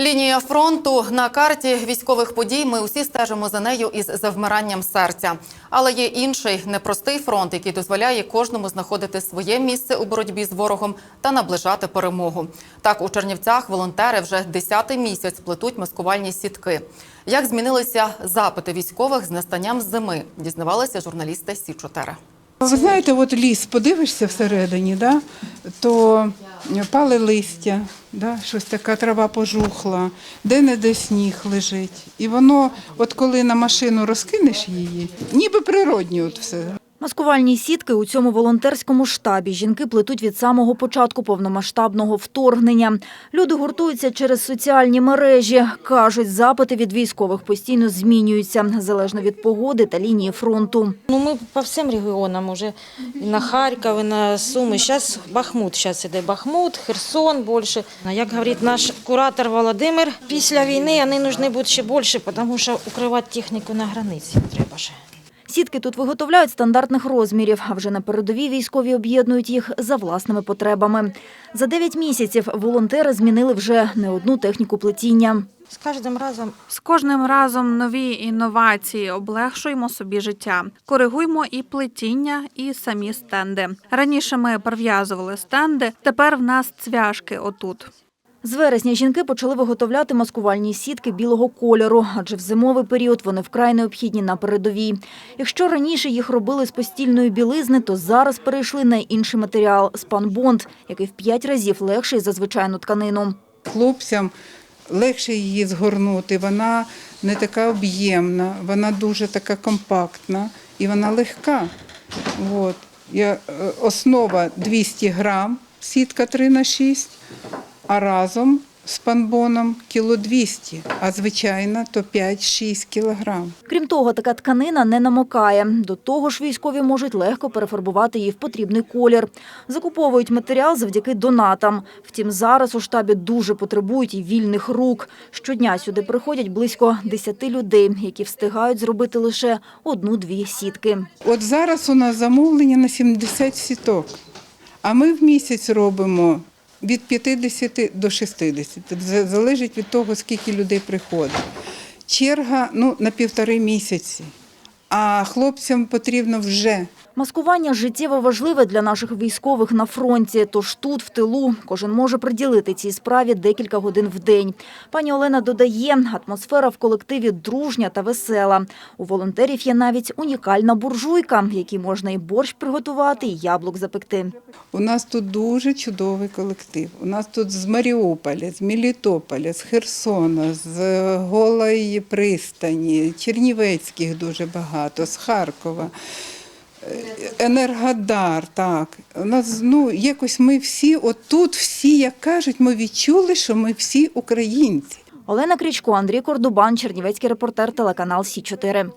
Лінія фронту на карті військових подій. Ми усі стежимо за нею із завмиранням серця. Але є інший непростий фронт, який дозволяє кожному знаходити своє місце у боротьбі з ворогом та наближати перемогу. Так у Чернівцях волонтери вже десятий місяць плетуть маскувальні сітки. Як змінилися запити військових з настанням зими, дізнавалися журналісти Сі 4 Ви знаєте, от ліс, подивишся всередині, да, то пали листя, да, щось така трава пожухла, де-не-де сніг лежить. І воно, от коли на машину розкинеш її, ніби природні от все. Маскувальні сітки у цьому волонтерському штабі жінки плетуть від самого початку повномасштабного вторгнення. Люди гуртуються через соціальні мережі. Кажуть, запити від військових постійно змінюються, залежно від погоди та лінії фронту. Ну, ми по всім регіонам уже на Харків, на Суми. Зараз Бахмут, зараз іде Бахмут, Херсон більше. Як говорить наш куратор Володимир, після війни вони потрібні будуть ще більше, тому що укривати техніку на границі треба ще. Сітки тут виготовляють стандартних розмірів, а вже на передовій військові об'єднують їх за власними потребами. За 9 місяців волонтери змінили вже не одну техніку плетіння. З кожним разом З кожним разом нові інновації облегшуємо собі життя, коригуємо і плетіння, і самі стенди. Раніше ми прив'язували стенди, тепер в нас цвяшки отут. З вересня жінки почали виготовляти маскувальні сітки білого кольору, адже в зимовий період вони вкрай необхідні на передовій. Якщо раніше їх робили з постільної білизни, то зараз перейшли на інший матеріал – спанбонд, який в п'ять разів легший за звичайну тканину. Хлопцям легше її згорнути, вона не така об'ємна, вона дуже така компактна і вона легка. От. Е, основа 200 грам, сітка 3 на 6, а разом з панбоном кіло 200, а звичайна то 5-6 кілограм. Крім того, така тканина не намокає. До того ж, військові можуть легко перефарбувати її в потрібний колір. Закуповують матеріал завдяки донатам. Втім, зараз у штабі дуже потребують і вільних рук. Щодня сюди приходять близько 10 людей, які встигають зробити лише одну-дві сітки. От зараз у нас замовлення на 70 сіток, а ми в місяць робимо від 50 до 60. Це залежить від того, скільки людей приходить. Черга ну, на півтори місяці, а хлопцям потрібно вже. Маскування життєво важливе для наших військових на фронті. Тож тут, в тилу, кожен може приділити цій справі декілька годин в день. Пані Олена додає, атмосфера в колективі дружня та весела. У волонтерів є навіть унікальна буржуйка, в якій можна і борщ приготувати, і яблук запекти. У нас тут дуже чудовий колектив. У нас тут з Маріуполя, з Мелітополя, з Херсона, з Голої пристані, Чернівецьких дуже багато, з Харкова. Енергодар, так. У нас ну якось ми всі, отут всі, як кажуть, ми відчули, що ми всі українці. Олена Крічко, Андрій Кордубан, Чернівецький репортер, телеканал Сі 4